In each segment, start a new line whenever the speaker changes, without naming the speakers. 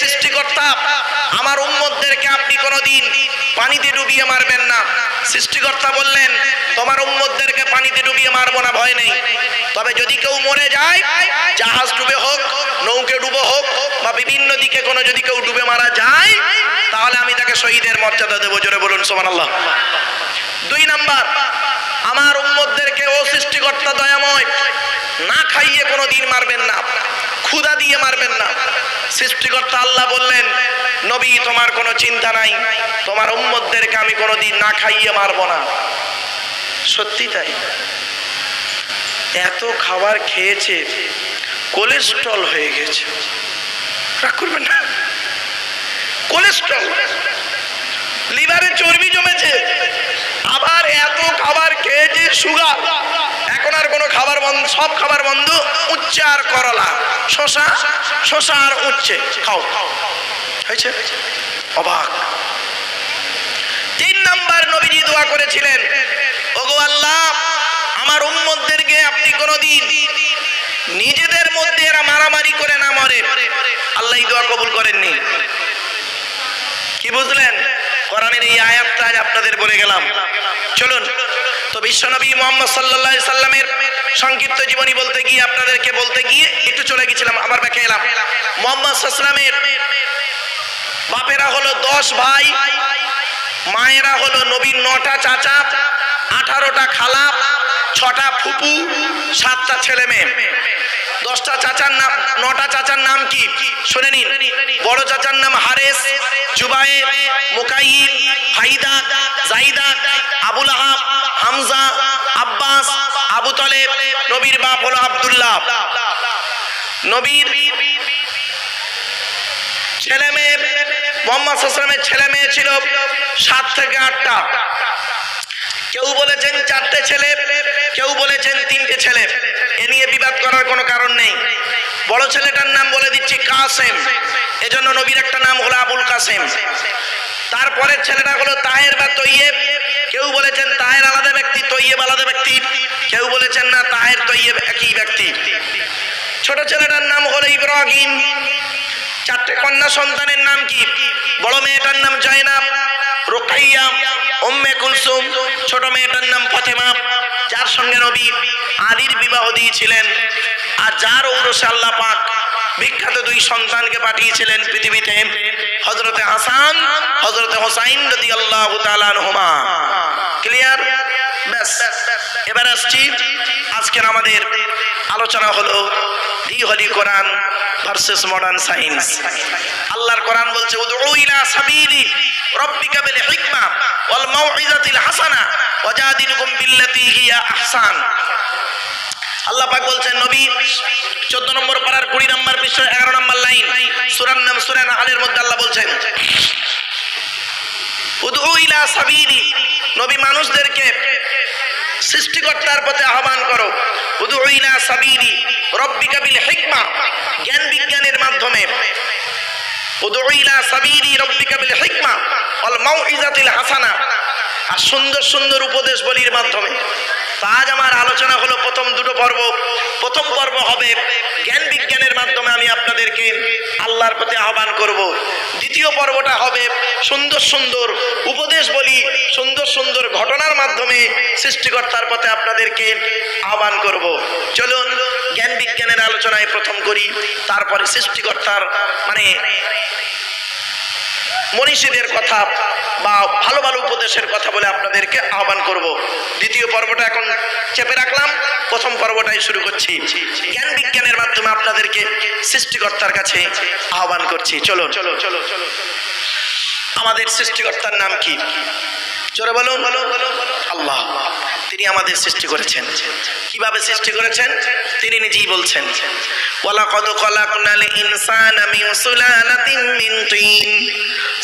সৃষ্টিকর্তা, আমার উম্মতদেরকে আপনি কোনোদিন পানিতে ডুবিয়ে মারবেন না। সৃষ্টিকর্তা বললেন, তোমার উম্মতদেরকে পানিতে ডুবিয়ে মারবো না, ভয় নেই। তবে যদি কেউ মরে যায়, জাহাজ ডুবে হোক, নৌকে ডুবে হোক, বা বিভিন্ন দিকে কোনো যদি কেউ ডুবে মারা যায়, তাহলে আমি তাকে শহীদের মর্যাদা দেবো। জোরে বলুন সোমান আল্লাহ দুই নাম্বার, আমার উম্মতদেরকে, ও সৃষ্টিকর্তা দয়াময়, না খাইয়ে কোনো দিন মারবেন না। ক্ষুধা দিয়ে মারবেন না। সৃষ্টিকর্তা আল্লাহ বললেন, নবী, তোমার কোনো চিন্তা নাই। তোমার উম্মতদেরকে আমি কোনো দিন না খাইয়ে মারবো না। সত্যি তাই? এত খাবার খেয়েছে, কোলেস্ট্রল হয়ে গেছে। রাগ করবেন না। কোলেস্ট্রল। লিভারে চর্বি জমেছে। আবার এত খাবার খেয়েছে, সুগার। আর কোনো খাবার বন্ধ সব খাবার বন্ধ উচ্ছে আর করলা। শশা শশা আর উচ্ছে। খাও। হয়েছে? অবাক। তিন নাম্বার নবীজি দোয়া করেছিলেন, ওগো আল্লাহ, আমার উম্মতদেরকে আপনি কোনোদিন নিজেদের মধ্যে এরা মারামারি করে না মরে। আল্লাহ দোয়া কবুল করেননি। কি বুঝলেন? কোরআনের এই আয়াতটা আজ আপনাদের বলে গেলাম। চলুন তো বিশ্বনবী মোহাম্মদ আলাইহি সাল্লামের সংক্ষিপ্ত জীবনী বলতে গিয়ে আপনাদেরকে বলতে গিয়ে একটু চলে গেছিলাম, আবার ব্যাকে এলাম। মোহাম্মদ সাল্লামের বাপেরা হলো দশ ভাই, মায়েরা হলো নবীর নটা চাচা, আঠারোটা খালা, ছটা ফুপু, সাতটা ছেলে মেয়ে। দশটা চাচার নাম, নটা চাচার নাম কি? শুনে নিন। বড় চাচার নাম হারেস, জুবায়ের মুকাইল হাইদা জাইদা, আবুল আহাব হামজা, আব্বাস, আবু তলেব, নবীর বাপ হলো আব্দুল্লাহ। নবীর ছেলে মেয়ে, মোহাম্মদ সাল্লামের ছেলে মেয়ে ছিল সাত থেকে আটটা। কেউ বলেছেন চারটে ছেলে, কেউ বলেছেন তিনটে ছেলে। এ নিয়ে বিবাদ করার কোনো কারণ নেই। বড় ছেলেটার নাম বলে দিচ্ছি কাসেম। এজন্য নবীর একটা নাম হলো আবুল কাসেম। তারপরের ছেলেটা হলো তাহের বা তৈয়েব। কেউ বলেছেন তাহের আলাদা ব্যক্তি, তৈয়েব আলাদা ব্যক্তি। কেউ বলেছেন না তাহের, তৈয়েব একই ব্যক্তি। ছোট ছেলেটার নাম হলো ইব্রাহিম। চারটে কন্যা সন্তানের নাম কি? বড় মেয়েটার নাম জয়নাব, রোকাইয়া, উম্মে কুলসুম, ছোট মেয়েটার নাম ফাতেমা। যার সঙ্গে নবী আলীর বিবাহ দিয়েছিলেন। আর যার ঔরসে আল্লাহ পাক সন্তানকে পাঠিয়েছিলেন পৃথিবীতে হজরতে হাসান হজরতে হোসাইন রদি আল্লাহ হুমা ক্লিয়ার ব্যাস। এবার আসছি। আজকের আমাদের আলোচনা হলো the holy Quran versus modern science. আল্লাহর কোরআন বলছে, উদউ ইলা সাবিলি রাব্বিকা বিল হিকমা ওয়াল মাউইজাতিল হাসানা ওয়াজাদিলুকুম বিল্লাতি হিয়া আহসান। আল্লাহ পাক বলছেন, নবী 14 নম্বর পারার 20 নম্বর পৃষ্ঠ 11 নম্বর লাইন সূরার নাম সূরা নাহলের মধ্যে আল্লাহ বলছেন, উদউ ইলা সাবিলি নবী মানুষদেরকে সৃষ্টিকর্তার পথে আহ্বান করো উদু ইলা সাবিলি, রব্বিকা বিল হিকমা জ্ঞান বিজ্ঞানের মাধ্যমে উদু ইলা সাবিলি, রব্বিকা বিল হিকমা, ওয়াল মাউইজাতিল হাসানা আর সুন্দর সুন্দর উপদেশ বলির মাধ্যমে। আলোচনা হলো প্রথম দুটো পর্ব। প্রথম পর্ব হবে জ্ঞান বিজ্ঞানের মাধ্যমে আমি আপনাদেরকে আল্লাহর প্রতি আহ্বান করব। দ্বিতীয় পর্বটা হবে সুন্দর সুন্দর উপদেশ বলি, সুন্দর সুন্দর ঘটনার মাধ্যমে সৃষ্টিকর্তার পথে আপনাদেরকে আহ্বান করব। চলুন, জ্ঞান বিজ্ঞানের আলোচনায় প্রথম করি, তারপরে সৃষ্টিকর্তার মানে মনীষীদের কথা বা ভালো ভালো উপদেশের কথা বলে আপনাদেরকে আহ্বান করব। দ্বিতীয় পর্বটা এখন চেপে রাখলাম। প্রথম পর্বটাই শুরু করছি। জ্ঞান বিজ্ঞানের মাধ্যমে আপনাদেরকে সৃষ্টিকর্তার কাছে আহ্বান করছি। চলো চলো চলো চলো আমাদের সৃষ্টিকর্তার নাম কি? জোরে বলুন। আল্লাহ, তিনি আমাদের সৃষ্টি করেছেন। কীভাবে সৃষ্টি করেছেন? তিনি নিজেই বলছেন। ওয়ালাকাদ ইনসানা মিন সুলালাতিন মিন তিন।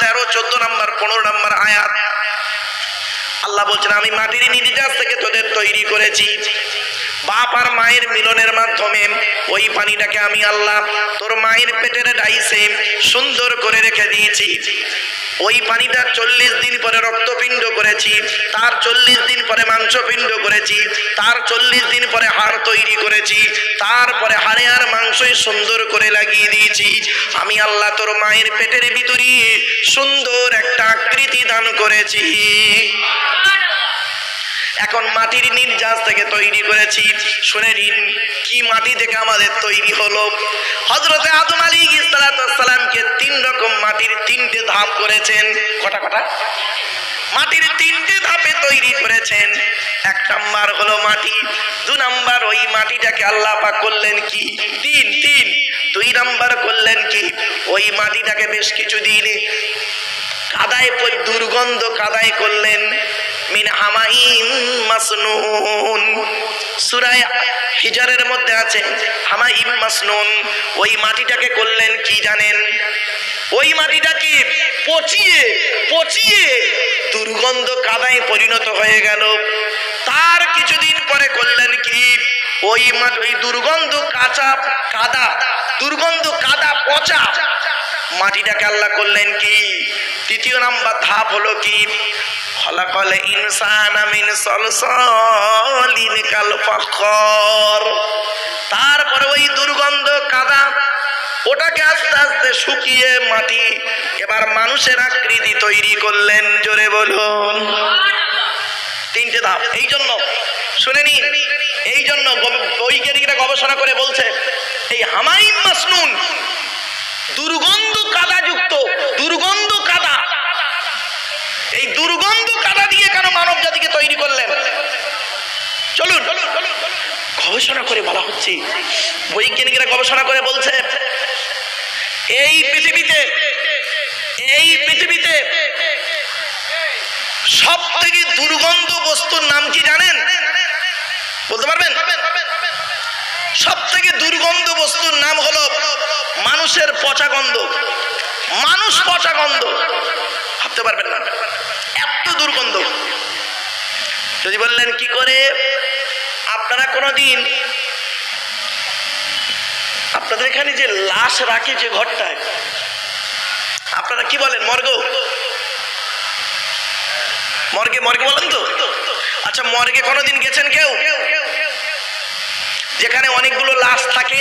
তেরো, চোদ্দ নম্বর, পনেরো নম্বর আয়াত। আল্লাহ বলছেন, আমি মাটির নির্যাস থেকে তোদের তৈরি করেছি। বাপ আর মায়ের মিলনের মাধ্যমে ওই পানিটাকে আমি আল্লাহ তোর মায়ের পেটের ডাইসে সুন্দর করে রেখে দিয়েছি। ওই পানিটা চল্লিশ দিন পরে রক্তপিণ্ড করেছি, তার চল্লিশ দিন পরে মাংসপিণ্ড করেছি, তার চল্লিশ দিন পরে হাড় তৈরি করেছি, তারপরে হাড়ে আর মাংসই সুন্দর করে লাগিয়ে দিয়েছি। আমি আল্লাহ তোর মায়ের পেটের ভিতরে সুন্দর একটা আকৃতি দান করেছি। এখন মাটির নির্যাস থেকে তৈরি করেছি। শুনে নিন, কি মাটি থেকে আমাদের তৈরি হলো? হজরতে আদম আলী সালামকে তিন রকম মাটির তিনটে ধাপ করেছেন। কটা কটা? মাটির তিনটে ধাপে তৈরি করেছেন। এক নাম্বার হলো মাটি, দু নাম্বার ওই মাটিটাকে আল্লাহ পাক করলেন কি? তিন তিন। দুই নাম্বার করলেন কি? ওই মাটিটাকে বেশ কিছু দিন কাদায় দুর্গন্ধ কাদায় করলেন। মিন হামাইম মাসনুন। সূরায়ে হিজারের মধ্যে আছে, হামাইম মাসনুন। ওই মাটিটাকে করলেন কি জানেন? ওই মাটিটাকে পচিয়ে পচিয়ে দুর্গন্ধ কাদায় পরিণত হয়ে গেল। তার কিছুদিন পরে করলেন কি? ওই ওই দুর্গন্ধ কাঁচা কাদা, দুর্গন্ধ কাদা পচা মাটিটাকে আল্লাহ করলেন কি? তৃতীয় নাম্বার ধাপ হলো কি? খলাকল ইনসান আমিন সলসলিন কাল ফখর। তারপরে ওই দুর্গন্ধ কাদা, ওটাকে আস্তে আস্তে শুকিয়ে মাটি, এবার মানুষের আকৃতি তৈরি করলেন, জোরে বলুন। তিনটে ধাপ, এই জন্য, শুনে নিন, এই জন্য বৈজ্ঞানিকরা গবেষণা করে বলছে, এই হামাইম মাসনুন, দুর্গন্ধ কাদাযুক্ত, দুর্গন্ধ জাতিকে তৈরি করলেন। চলুন, গবেষণা করে বলা হচ্ছে, বৈজ্ঞানিকরা গবেষণা করে বলছে, এই পৃথিবীতে এই পৃথিবীতে সব থেকে দুর্গন্ধ বস্তুর নাম কি জানেন? বলতে পারবেন? সব থেকে দুর্গন্ধ বস্তুর নাম হলো মানুষের পচা গন্ধ। মানুষ পচা গন্ধ। ভাবতে পারবেন না। এত দুর্গন্ধ। যদি বললেন, কি করে? আপনারা কোনোদিন আপনাদের এখানে যে লাশ রাখে যে ঘরটায়, আপনারা কি বলেন? মর্গ? মর্গে মর্গে বলেন তো? আচ্ছা মর্গে কোনোদিন গেছেন কেউ? যেখানে অনেকগুলো লাশ থাকে,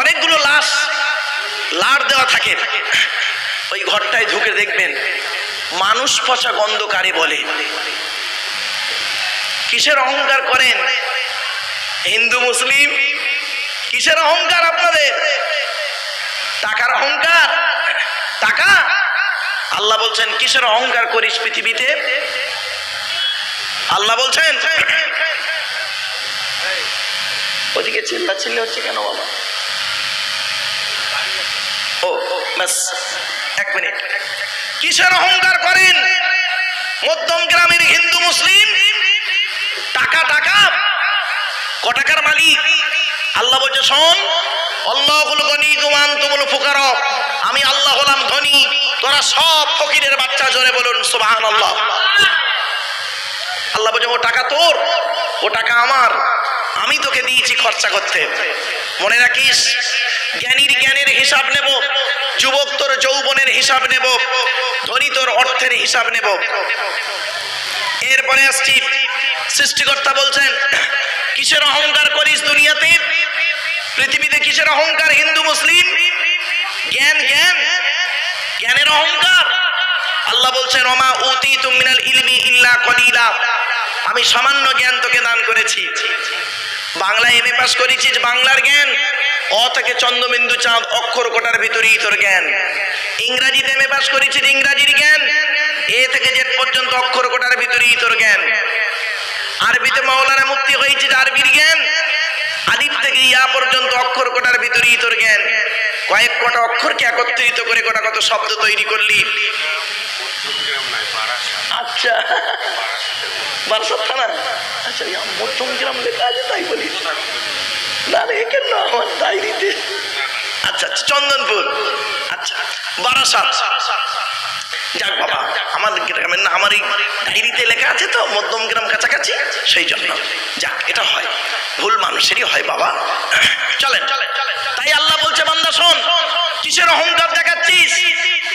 অনেকগুলো লাশ লাড় দেওয়া থাকে, ওই ঘরটায় ঢুকে দেখবেন মানুষ পচা গন্ধ কারে বলে। কিসের অহংকার করেন? হিন্দু, মুসলিম, কিসের অহংকার আপনাদের? টাকার অহংকার? টাকা? আল্লাহ বলছেন, কিসের অহংকার করিস পৃথিবীতে? আল্লাহ বলছেন, ওদিকে চিল্লা চিল্লি হচ্ছে কেন বাবা ও, ব্যাস, এক মিনিট। কিসের অহংকার করেন? মধ্যম গ্রামের হিন্দু মুসলিম? টাকা টাকা। ক টাকার মালিক? আল্লাহ বলছে, শোন আমি আল্লাহ হলাম ধনী। তোরা সব ফকিরের বাচ্চা জোরে বলুন সুবহান আল্লাহ আল্লাহ বলছে, ও টাকা তোর, ও টাকা আমার। আমি তোকে দিয়েছি খরচা করতে। মনে রাখিস? জ্ঞানীর জ্ঞানের হিসাব নেব। যুবক তোর যৌবনের হিসাব নেব, ধনী তোর অর্থের হিসাব নেব। এরপরে আসছি, সৃষ্টিকর্তা বলছেন, কিসের অহংকার করিস দুনিয়াতে? পৃথিবীতে কিসের অহংকার? হিন্দু, মুসলিম? জ্ঞান জ্ঞান? জ্ঞানের অহংকার? আল্লাহ বলছেন, ওমা উতি তুমিনাল ইলমি ইল্লা কলিলা। আমি সামান্য জ্ঞান তোকে দান করেছি। বাংলা এম এ পাস করেছিস, বাংলার জ্ঞান? অ থেকে চন্দ্রবিন্দু চাঁদ অক্ষর কোটার ভিতরেই তোর জ্ঞান। ইংরাজিতে এম এ পাস করেছিস ইংরাজির জ্ঞান। এ থেকে জেড পর্যন্ত অক্ষর কোটার ভিতরেই তোর জ্ঞান। আরবিতে মাওলানা মুক্তি হয়েছে আরবির জ্ঞান। আলিফ থেকে ইয়া পর্যন্ত অক্ষর কোটার ভিতরেই তোর জ্ঞান। কয়েক কটা অক্ষরকে একত্রিত করে কটা কত শব্দ তৈরি করলি। আচ্ছা। বারাসাত থানা। আচ্ছা মধ্যম গ্রাম লেখা আছে, তাই বলিস। না কেন আমার ডায়েরিতে আচ্ছা আচ্ছা চন্দনপুর। আচ্ছা বারাসাত। যাক বাবা, আমার গ্রামের না আমার এই ডায়েরিতে লেখা আছে তো, মধ্যম গ্রাম কাছাকাছি। সেই জন্য। যাক, এটা হয়। ভুল মানুষেরই হয় বাবা। চলেন। তাই আল্লাহ বলছে, বান্দা, শোন। কিসের অহংকার দেখাচ্ছিস?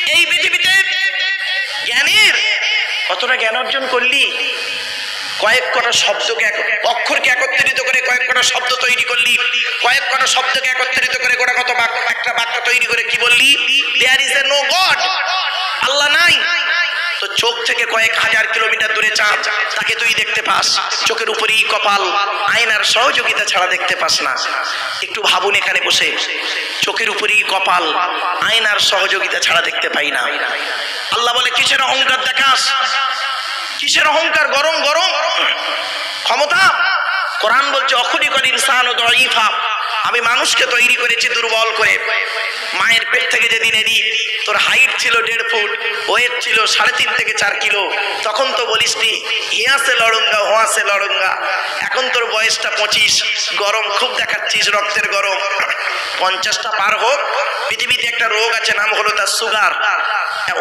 এই পৃথিবীতে জ্ঞানের কতটা জ্ঞান অর্জন করলি? কয়েক কটা শব্দকে অক্ষরকে একত্রিত করে কয়েক কটা শব্দ তৈরি করলি। কয়েক কটা শব্দকে একত্রিত করে গোটা কত একটা বাক্য তৈরি করে কি বললি? There is a no god আল্লাহ নাই। তো চোখ থেকে কয়েক হাজার কিলোমিটার দূরে চাঁদ তাকে তুই দেখতে পাস। চোখের উপরেই কপাল। আয়নার সহযোগিতা ছাড়া দেখতে পাস না। একটু ভাবুন এখানে বসে। চোখের উপরেই কপাল। আয়নার সহযোগিতা ছাড়া দেখতে পাই না। আল্লাহ বলে, কিসের অহংকার দেখাস? কিসের অহংকার? গরম গরম। ক্ষমতা? কোরআন বলছে অখুরি করে ইনসান ও দইফা আমি মানুষকে তৈরি করেছি দুর্বল করে। মায়ের পেট থেকে যেদিন এলি তোর হাইট ছিল দেড় ফুট, ওয়েট ছিল সাড়ে তিন থেকে চার কিলো। তখন তো বলিস নি হিয়াসে লড়ঙ্গা হোয়াসে লড়ঙ্গা এখন তোর বয়সটা পঁচিশ, গরম খুব দেখাচ্ছিস, রক্তের গরম। পঞ্চাশটা পার হোক, পৃথিবীতে একটা রোগ আছে, নাম হলো তার সুগার।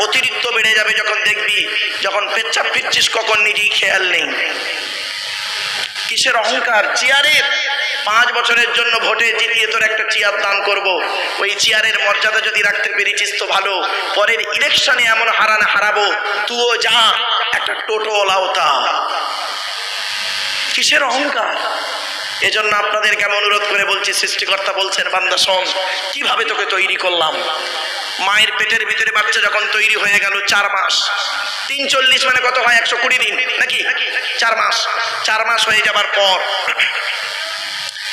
অতিরিক্ত বেড়ে যাবে যখন দেখবি, যখন পেচ্ছাপ ফিরছিস কখন নিজেই খেয়াল নেই। কিসের অহংকার? চেয়ারের। পাঁচ বছরের জন্য ভোটে জিতিয়ে তোর একটা চেয়ার দান করব। ওই চেয়ারের মর্যাদা যদি রাখতে পেরেছিস তো ভালো। পরের ইলেকশনে এমন হারান হারাবো। তুও যা, একটা টোটো লাউতা কিসের অহংকার? এজন্য আপনাদেরকে আমি অনুরোধ করে বলছি, সৃষ্টিকর্তা বলছেন, বান্দা, শোন, কীভাবে তোকে তৈরি করলাম? মায়ের পেটের ভিতরে বাচ্চা যখন তৈরি হয়ে গেল চার মাস। তিন চল্লিশ মানে কত হয়? একশো কুড়ি দিন, নাকি? চার মাস চার মাস হয়ে যাবার পর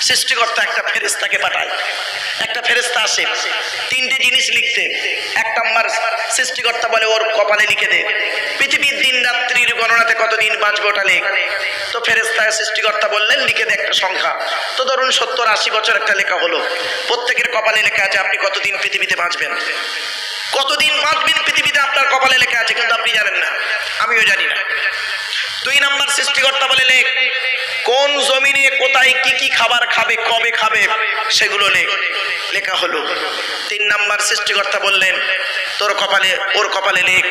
সৃষ্টিকর্তা একটা ফেরেস্তাকে পাঠায়। একটা ফেরেস্তা আসে, তিনটে জিনিস লিখতে। এক নম্বর, সৃষ্টিকর্তা বলে, ওর কপালে লিখে দে। পৃথিবীর দিন রাত্রির গণনাতে কতদিন বাঁচবে ওটা লেখ। তো ফেরেস্তা সৃষ্টিকর্তা বললেন, লিখে দে একটা সংখ্যা। তো ধরুন সত্তর, আশি বছর একটা লেখা হলো। প্রত্যেকের কপালে লেখা আছে, আপনি কতদিন পৃথিবীতে বাঁচবেন? কতদিন বাঁচবেন পৃথিবীতে আপনার কপালে লেখা আছে, কিন্তু আপনি জানেন না। আমিও জানি না। দুই নাম্বার সৃষ্টিকর্তা বলে লেখ, কোন জমিনে কোথায় কি কি খাবার খাবে, কবে খাবে, সেগুলো লেখ। লেখা হলো। তিন নাম্বার সৃষ্টিকর্তা বললেন, তোর কপালে, ওর কপালে লেখ,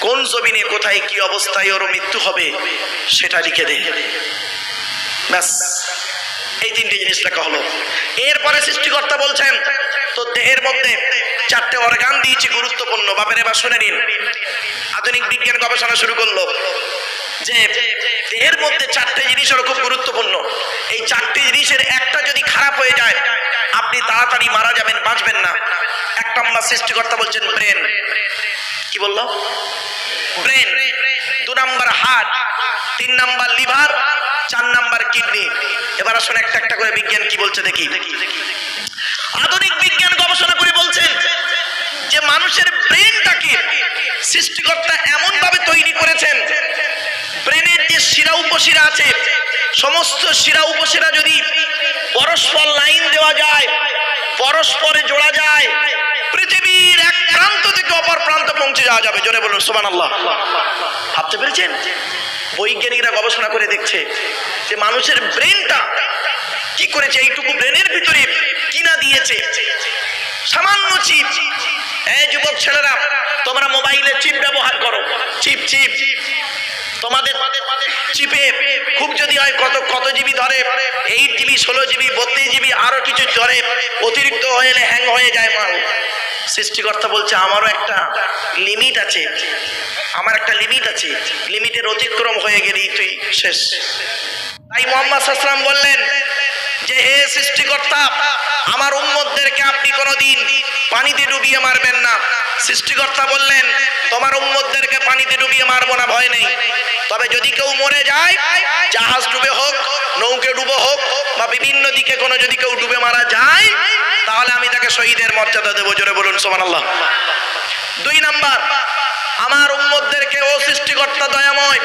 কোন জমিনে কোথায় কি অবস্থায় ওর মৃত্যু হবে, সেটা লিখে দে। ব্যাস, এই তিনটে জিনিস লেখা হলো। এরপরে সৃষ্টিকর্তা বলছেন তো দেহের মধ্যে চারটে অর্গান দিয়েছি, গুরুত্বপূর্ণ। বাপের এবার শুনে নিন। আধুনিক বিজ্ঞান গবেষণা শুরু করল। যে দেহের মধ্যে চারটে জিনিসের খুব গুরুত্বপূর্ণ। এই চারটে জিনিসের একটা যদি খারাপ হয়ে যায়, আপনি তাড়াতাড়ি মারা যাবেন, বাঁচবেন না। এক নম্বর সৃষ্টিকর্তা বলছেন ব্রেন। কি বলল? ব্রেন। দু নম্বর হার্ট। তিন নাম্বার লিভার। চার নাম্বার কিডনি। এবার আসুন একটা একটা করে বিজ্ঞান কি বলছে দেখি। আধুনিক বিজ্ঞান গবেষণা করে বলছেন যে মানুষের ব্রেনটাকে সৃষ্টিকর্তা এমন ভাবে তৈরি করেছেন ব্রেনের যে শিরা উপশিরা আছে, সমস্ত শিরা উপশিরা যদি পরস্পর লাইন দেওয়া যায়, পরস্পরে জোড়া যায়, পৃথিবীর এক প্রান্ত থেকে অপর প্রান্ত পৌঁছে যাওয়া যাবে। জোরে বলুন সুবান আল্লাহ ভাবতে পেরেছেন? বৈজ্ঞানিকরা গবেষণা করে দেখছে যে মানুষের ব্রেনটা কি করেছে, এইটুকু ব্রেনের ভিতরে কিনা দিয়েছে। সামান্য চিপ। এই যুবক ছেলেরা, তোমরা মোবাইলে চিপ ব্যবহার করো। Chip chip. তোমাদের চিপে খুব যদি হয় কত কত জিবি ধরে? এইট জিবি, ষোলো জিবি, বত্রিশ জিবি আরও কিছু ধরে, অতিরিক্ত হয়ে এলে হ্যাং হয়ে যায় মাল। সৃষ্টিকর্তা বলছে, আমারও একটা লিমিট আছে। আমার একটা লিমিট আছে। লিমিটের অতিক্রম হয়ে গেলেই তুই শেষ। তাই মোহাম্মদ সাসলাম বললেন যে হে সৃষ্টিকর্তা, আমার উম্মতদেরকে আপনি কোনোদিন পানিতে ডুবিয়ে মারবেন না। সৃষ্টিকর্তা বললেন, তোমার উম্মতদেরকে পানিতে ডুবিয়ে মারবো না, ভয় নেই। তবে যদি কেউ মরে যায়, জাহাজ ডুবে হোক, নৌকে ডুবে হোক, বা বিভিন্ন দিকে কোনো যদি কেউ ডুবে মারা যায়, তাহলে আমি তাকে শহীদের মর্যাদা দেবো। জোরে বলুন সোমান আল্লাহ দুই নাম্বার, আমার উম্মতদেরকে, ও সৃষ্টিকর্তা দয়াময়